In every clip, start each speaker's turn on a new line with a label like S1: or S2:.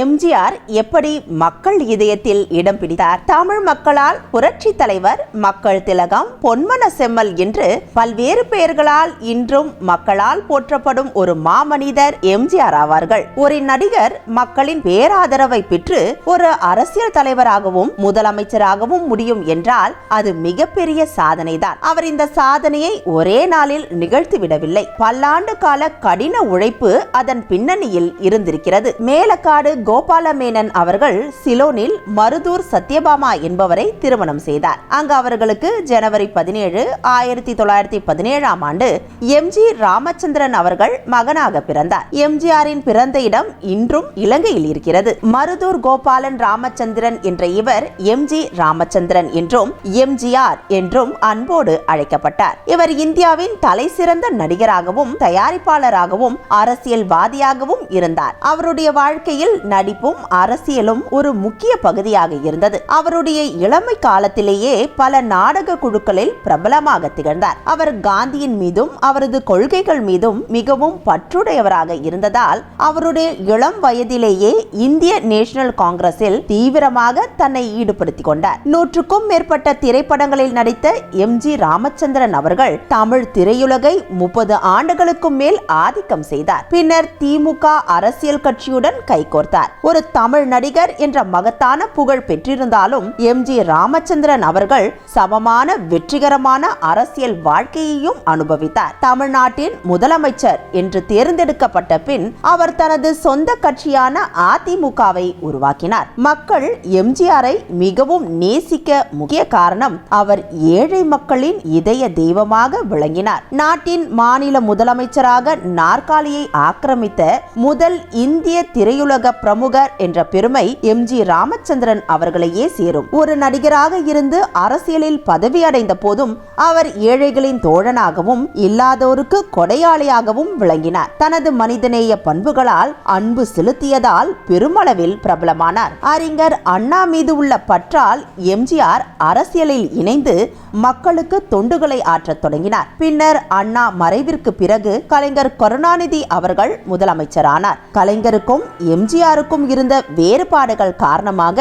S1: எம்ஜிஆர் எப்படி மக்கள் இதயத்தில் இடம் பிடித்தார்? தமிழ் மக்களால் புரட்சி தலைவர் மக்கள் திலகம் பொன்மன செம்மல் என்று பல்வேறு பெயர்களால் இன்றும் மக்களால் போற்றப்படும் ஒரு மாமனிதர் எம்ஜிஆர் ஆவார்கள். ஒரு நடிகர் மக்களின் பேராதரவை பெற்று ஒரு அரசியல் தலைவராகவும் முதலமைச்சராகவும் முடியும் என்றால் அது மிகப்பெரிய சாதனைதான். அவர் இந்த சாதனையை ஒரே நாளில் நிகழ்த்திவிடவில்லை. பல்லாண்டு கால கடின உழைப்பு அதன் பின்னணியில் இருந்திருக்கிறது. மேலக்காடு கோபாலமேனன் அவர்கள் சிலோனில் மருதூர் சத்யபாமா என்பவரை திருமணம் செய்தார். அங்கு அவர்களுக்கு ஜனவரி பதினேழு ஆயிரத்தி தொள்ளாயிரத்தி பதினேழாம் ஆண்டு எம்ஜி ராமச்சந்திரன் அவர்கள் மகனாக பிறந்தார். எம்ஜிஆரின் பிறந்த இடம் இன்றும் இலங்கையில் இருக்கிறது. மருதூர் கோபாலன் ராமச்சந்திரன் என்ற இவர் எம்ஜி ராமச்சந்திரன் என்றும் எம்ஜிஆர் என்றும் அன்போடு அழைக்கப்பட்டார். இவர் இந்தியாவின் தலைசிறந்த நடிகராகவும் தயாரிப்பாளராகவும் அரசியல்வாதியாகவும் இருந்தார். அவருடைய வாழ்க்கையில் நடிப்பும் அரசியலும் ஒரு முக்கிய பகுதியாக இருந்தது. அவருடைய இளமை காலத்திலேயே பல நாடக குழுக்களில் பிரபலமாக திகழ்ந்தார். அவர் காந்தியின் மீதும் அவரது கொள்கைகள் மீதும் மிகவும் பற்றுடையவராக இருந்ததால் அவருடைய இளம் வயதிலேயே இந்திய நேஷனல் காங்கிரஸில் தீவிரமாக தன்னை ஈடுபடுத்திக் கொண்டார். நூற்றுக்கும் மேற்பட்ட திரைப்படங்களில் நடித்த எம். ஜி. ராமச்சந்திரன் அவர்கள் தமிழ் திரையுலகை முப்பது ஆண்டுகளுக்கும் மேல் ஆதிக்கம் செய்தார். பின்னர் திமுக அரசியல் கட்சியுடன் கைகோர்த்தார். ஒரு தமிழ் நடிகர் என்ற மகத்தான புகழ் பெற்றிருந்தாலும் எம். ஜி. ராமச்சந்திரன் அவர்கள் சமமான வெற்றிகரமான அரசியல் வாழ்க்கையையும் அனுபவித்தார். தமிழ்நாட்டின் முதலமைச்சர் என்று தேர்ந்தெடுக்கப்பட்ட பின் அவர் தனது சொந்த கட்சியான அதிமுகவை உருவாக்கினார். மக்கள் எம்ஜிஆரை மிகவும் நேசிக்க முக்கிய காரணம் அவர் ஏழை மக்களின் இதய தெய்வமாக விளங்கினார். நாட்டின் மாநில முதலமைச்சராக நாற்காலியை ஆக்கிரமித்த முதல் இந்திய திரையுலக பிரமுகர் என்ற பெருமை எம் ஜி ராமச்சந்திரன் அவர்களையே சேரும். ஒரு நடிகராக இருந்து அரசியலில் பதவி அடைந்த போதும் அவர் ஏழைகளின் தோழனாகவும் இல்லாதோருக்கு கொடையாளியாகவும் விளங்கினார். தனது மனிதநேய பண்புகளால் அன்பு செலுத்தியதால் பெருமளவில் பிரபலமானார். அறிஞர் அண்ணா மீது உள்ள பற்றால் எம்ஜிஆர் அரசியலில் இணைந்து மக்களுக்கு தொண்டுகளை ஆற்றத் தொடங்கினார். பின்னர் அண்ணா மறைவிற்கு பிறகு கலைஞர் கருணாநிதி அவர்கள் முதலமைச்சரானார். கலைஞருக்கும் எம்ஜிஆர் எம்ஜிஆருக்கும் இருந்த வேறுபாடுகள் காரணமாக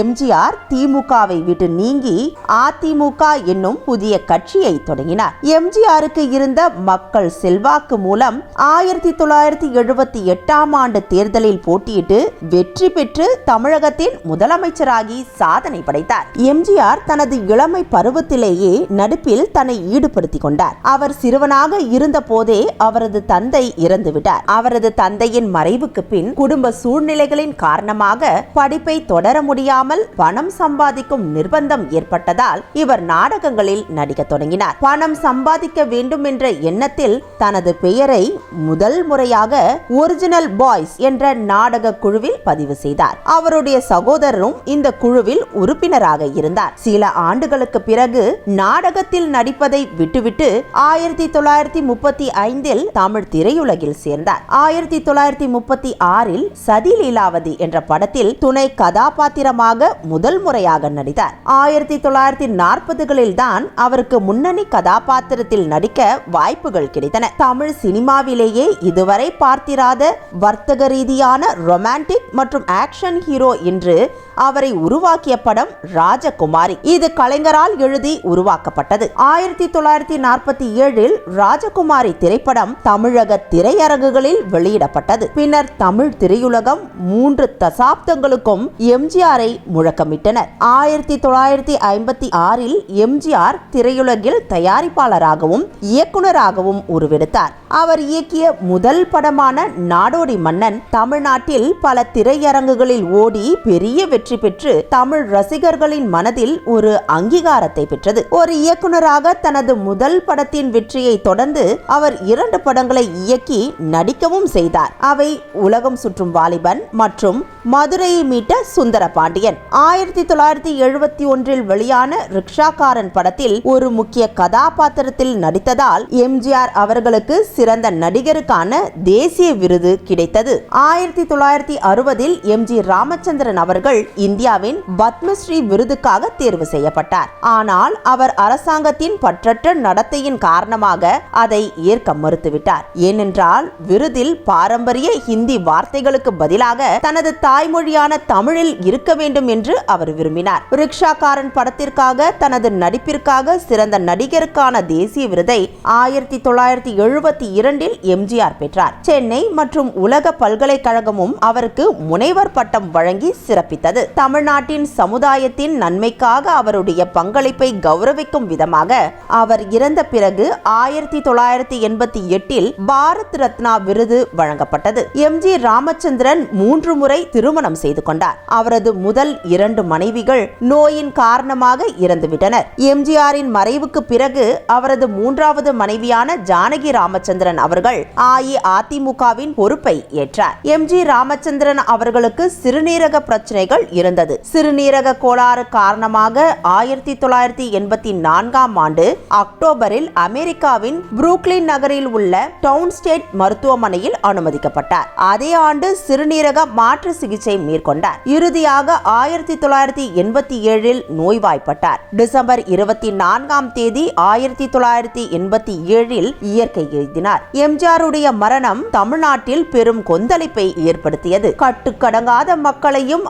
S1: எம்ஜிஆர் திமுகவை விட்டு நீங்கி அதிமுக என்னும் புதிய கட்சியை தொடங்கினார். எம்ஜிஆருக்கு இருந்த மக்கள் செல்வாக்கு மூலம் ஆயிரத்தி தொள்ளாயிரத்தி எழுபத்தி எட்டாம் ஆண்டு தேர்தலில் போட்டியிட்டு வெற்றி பெற்று தமிழகத்தின் முதலமைச்சராகி சாதனை படைத்தார். எம்ஜிஆர் தனது இளமை பருவத்திலேயே நடிப்பில் தன்னை ஈடுபடுத்திக் கொண்டார். அவர் சிறுவனாக இருந்த போதே அவரது தந்தை இறந்துவிட்டார். அவரது தந்தையின் மறைவுக்கு பின் குடும்ப சூழ்நிலை சூழ்நிலைகளின் காரணமாக படிப்பை தொடர முடியாமல் பணம் சம்பாதிக்கும் நிர்பந்தம் ஏற்பட்டதால் இவர் நாடகங்களில் நடிக்க தொடங்கினார். பணம் சம்பாதிக்க வேண்டும் என்ற எண்ணத்தில் தனது பெயரை முதல் முறையாக ஒரிஜினல் பாய்ஸ் என்ற நாடக குழுவில் பதிவு செய்தார். அவருடைய சகோதரரும் இந்த குழுவில் உறுப்பினராக இருந்தார். சில ஆண்டுகளுக்கு பிறகு நாடகத்தில் நடிப்பதை விட்டுவிட்டு ஆயிரத்தி தொள்ளாயிரத்தி முப்பத்தி ஐந்தில் தமிழ் திரையுலகில் சேர்ந்தார். ஆயிரத்தி தொள்ளாயிரத்தி முப்பத்தி ஆறில் சதி லீலாவதி என்ற படத்தில் துணை கதாபாத்திரமாக முதல் முறையாக நடித்தார். ஆயிரத்தி தொள்ளாயிரத்தி நாற்பதுகளில் தான் அவருக்கு முன்னணி கதாபாத்திரத்தில் நடிக்க வாய்ப்புகள் கிடைத்தன. தமிழ் சினிமாவிலேயே இதுவரை பார்த்திராத வர்த்தக ரீதியான ரொமான்டிக் மற்றும் ஆக்ஷன் ஹீரோ என்று அவரை உருவாக்கிய படம் ராஜகுமாரி. இது கலைஞரால் எழுதி உருவாக்கப்பட்டது. ஆயிரத்தி தொள்ளாயிரத்தி நாற்பத்தி ஏழில் ராஜகுமாரி திரைப்படம் தமிழக திரையரங்குகளில் வெளியிடப்பட்டது. பின்னர் தமிழ் திரையுலகம் மூன்று தசாப்தங்களுக்கும் எம்ஜிஆரை முழக்கமிட்டனர். ஆயிரத்தி தொள்ளாயிரத்தி ஐம்பத்தி ஆறில் எம்ஜிஆர் திரையுலகில் தயாரிப்பாளராகவும் இயக்குனராகவும் உருவெடுத்தார். அவர் இயக்கிய முதல் படமான நாடோடி மன்னன் தமிழ்நாட்டில் பல திரையரங்குகளில் ஓடி பெரிய வெற்றி பெற்று தமிழ் ரசிகர்களின் மனதில் ஒரு அங்கீகாரத்தை பெற்றது. ஒரு இயக்குனராக தனது முதல் படத்தின் வெற்றியை தொடர்ந்து அவர் இரண்டு படங்களை இயக்கி நடிக்கவும் செய்தார். அவை உலகம் சுற்றும் வாலிபன் மற்றும் மதுரையை மீட்ட சுந்தர பாண்டியன் ஆயிரத்தி தொள்ளாயிரத்தி எழுபத்தி ஒன்றில் வெளியான ரிக்ஷாக்காரன் படத்தில் ஒரு முக்கிய கதாபாத்திரத்தில் நடித்ததால் எம்ஜிஆர் அவர்களுக்கு சிறந்த நடிகருக்கான தேசிய விருது கிடைத்தது. ஆயிரத்தி தொள்ளாயிரத்தி அறுபதில் எம் ஜி ராமச்சந்திரன் அவர்கள் இந்தியாவின் பத்மஸ்ரீ விருதுக்காக தேர்வு செய்யப்பட்டார். ஆனால் அவர் அரசாங்கத்தின் பற்றற்ற நடத்தையின் காரணமாக அதை ஏற்க மறுத்துவிட்டார். ஏனென்றால் விருதில் பாரம்பரிய ஹிந்தி வார்த்தைகளுக்கு பதிலாக தனது தாய்மொழியான தமிழில் இருக்க வேண்டும் என்று அவர் விரும்பினார். ரிக்ஷாக்காரன் படத்திற்காக தனது நடிப்பிற்காக சிறந்த நடிகருக்கான தேசிய விருதை ஆயிரத்தி தொள்ளாயிரத்தி எழுபத்தி இரண்டில் எம்ஜிஆர் பெற்றார். சென்னை மற்றும் உலக பல்கலைக்கழகமும் அவருக்கு முனைவர் பட்டம் வழங்கி சிறப்பித்தது. தமிழ்நாட்டின் சமுதாயத்தின் நன்மைக்காக அவருடைய பங்களிப்பை கௌரவிக்கும் விதமாக அவர் இறந்த பிறகு ஆயிரத்தி தொள்ளாயிரத்தி எண்பத்தி எட்டில் பாரத் ரத்னா விருது வழங்கப்பட்டது. எம். ஜி. ராமச்சந்திரன் மூன்று முறை திருமணம் செய்து கொண்டார். அவரது முதல் இரண்டு மனைவிகள் நோயின் காரணமாக இறந்துவிட்டனர். எம்ஜிஆரின் மறைவுக்கு பிறகு அவரது மூன்றாவது மனைவியான ஜானகி ராமச்சந்திரன் அவர்கள் அஇஅதிமுகவின் பொறுப்பை ஏற்றார். எம். ஜி. ராமச்சந்திரன் அவர்களுக்கு சிறுநீரக பிரச்சனைகள் இருந்தது. சிறுநீரக கோளாறு காரணமாக ஆயிரத்தி தொள்ளாயிரத்தி எண்பத்தி நான்காம் ஆண்டு அக்டோபரில் அமெரிக்காவின் புரூக்லின் நகரில் உள்ள டவுன் ஸ்டேட் மருத்துவமனையில் அனுமதிக்கப்பட்டார். அதே ஆண்டு சிறுநீரக மாற்று சிகிச்சை மேற்கொண்டார். இறுதியாக ஆயிரத்தி தொள்ளாயிரத்தி எண்பத்தி ஏழில் நோய்வாய்ப்பட்டார். டிசம்பர் இருபத்தி நான்காம் தேதி ஆயிரத்தி தொள்ளாயிரத்தி எண்பத்தி ஏழில் இயற்கை எழுதினார். எம்ஜிஆருடைய மரணம் தமிழ்நாட்டில் பெரும் கொந்தளிப்பை ஏற்படுத்தியது. கட்டுக்கடங்காத மக்களையும்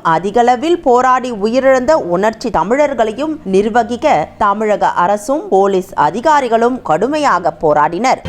S1: அளவில் போராடி உயிரிழந்த உணர்ச்சி தமிழர்களையும் நிர்வகிக்க தமிழக அரசும் போலீஸ் அதிகாரிகளும் கடுமையாக போராடினர்.